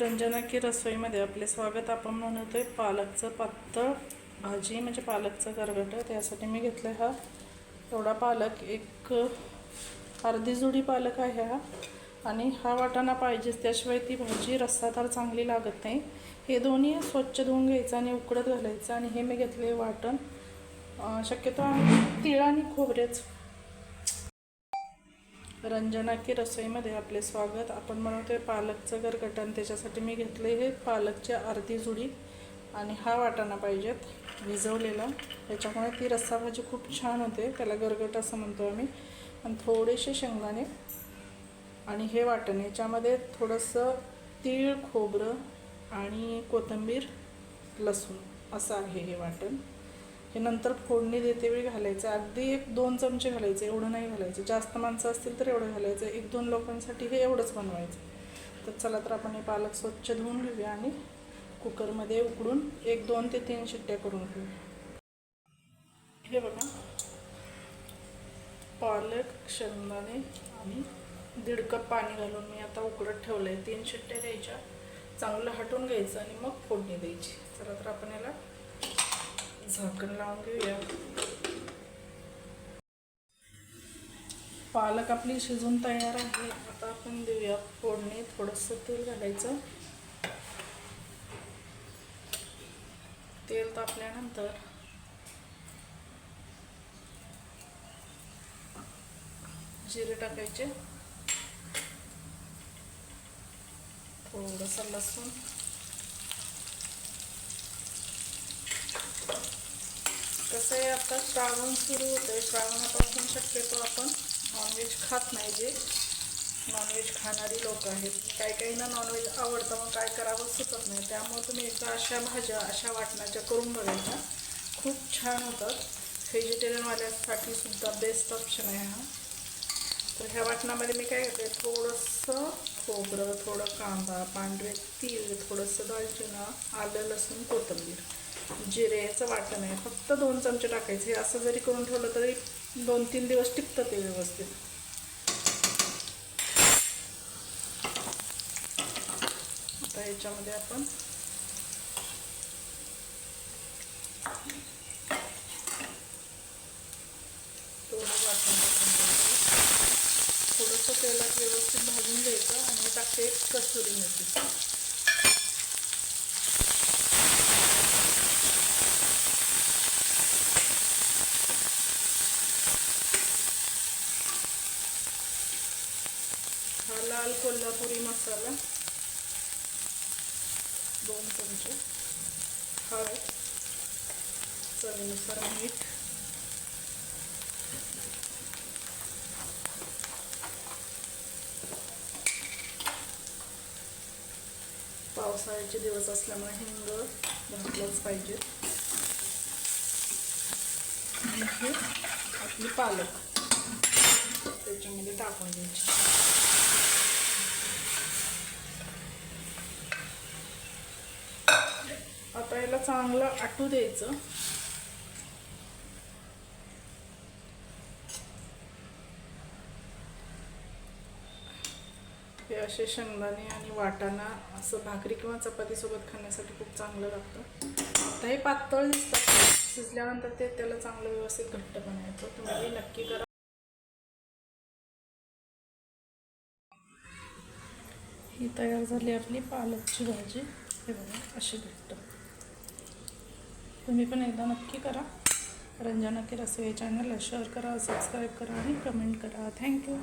रंजना की रसोईमध्ये आपले स्वागत. आपण आहे पालकचं पातळ भाजी म्हणजे पालकचं गरगटं. त्यासाठी मी घेतलं हा एवढा पालक. एक अर्धी जुडी पालक आहे हा. आणि हा वाटाणा पाहिजेच. त्याशिवाय ती भाजी रस्सादार चांगली लागत नाही. हे दोन्ही स्वच्छ धुवून घ्यायचं आणि उकडत घालायचं. आणि हे मी घेतले वाटण. शक्यतो आम्ही तिळ आणि खोबरेच रंजना की रसोईमध्ये आपले स्वागत. आपण बनवतोय पालकचं गरगटण त्याच्यासाठी मी घेतले हे पालकची अर्धी जुडी आणि हा वाटाणा पाहिजेत भिजवलेला. त्याच्यामुळे ती रस्सा भाजी खूप छान होते. त्याला गरगट असं म्हणतो आम्ही. आणि थोडेसे शेंगदाणे आणि हे वाटण. याच्यामध्ये थोडंसं तीळ खोबरं आणि कोथिंबीर लसूण असं आहे हे वाटण. हे नंतर फोडणी देते वेळी घालायचं. अगदी एक दोन चमचे घालायचे एवढं नाही घालायचं. जास्त माणसं असतील तर एवढं घालायचं. एक दोन लोकांसाठी हे एवढंच बनवायचं. तर चला तर आपण हे पालक स्वच्छ धुवून घेऊया आणि कुकरमध्ये उकडून एक दोन ते तीन शिट्ट्या करून घेऊया. हे बघा. पालक शेंगदाणे आणि दीड कप पाणी घालून मी आता उकडत ठेवलं आहे तीन शिट्ट्या द्यायच्या चांगलं हटवून घ्यायचं आणि मग फोडणी द्यायची. चला तर आपण याला झाकण लावून घेऊया. पालक आपली शिजून तयार आहे. आता आपण देऊया फोडणी. थोडंसं तेल घालायचं. तेल तापल्यानंतर जिरे टाकायचे. थोडंसं लसूण. कसं आहे आता श्रावण सुरू होतं श्रावणापासून शक्यतो आपण नॉनव्हेज खात नाही जे. नॉनव्हेज खाणारी लोक आहेत. काही काहींना नॉनव्हेज आवडतं मग काय करावं सुचत नाही. त्यामुळे तुम्ही एकदा अशा भाज्या अशा वाटणाच्या करून बघायच्या. खूप छान होतात. व्हेजिटेरियनवाल्यासाठी सुद्धा बेस्ट ऑप्शन आहे हा. तर ह्या वाटणामध्ये मी काय करते थोडंसं खोबरं थोडं कांदा पांढरे तीळ थोडंसं दालचिना आलं लसूण कोथिंबीर. जिरे याचं वाटण आहे. फक्त दोन चमचे टाकायचे. असं जरी करून ठेवलं तरी दोन तीन दिवस टिकतं ते व्यवस्थित. आता ह्याच्यामध्ये आपण थोडं वाटण टाकून थोडंसं तेलात व्यवस्थित भाजून घ्यायचं आणि टाकते एक कसुरी मेथी. हा लाल कोल्हापुरी मसाला. दोन चमचे. हळद. चवीनुसार मीठ. पावसाळ्याचे दिवस असल्यामुळे हिंग घातलंच पाहिजे. हे आपली पालक. त्याच्यामध्ये टाकून द्यायची. आता चांगलं आटू द्यायचं. हे असे शेंगदाणे आणि वाटाणा असं भाकरी किंवा चपातीसोबत खाण्यासाठी खूप चांगलं लागतं. आता हे पातळ दिसतात. शिजल्यानंतर ते त्याला चांगलं व्यवस्थित घट्ट बनायचं तुम्ही नक्की करा. ही तयार झाली आपली पालकची भाजी. हे बघा अशी घट्ट. तुम्ही पण एकदा नक्की करा. रंजना की रसोई चॅनलला शेअर करा सबस्क्राईब करा आणि कमेंट करा. थँक्यू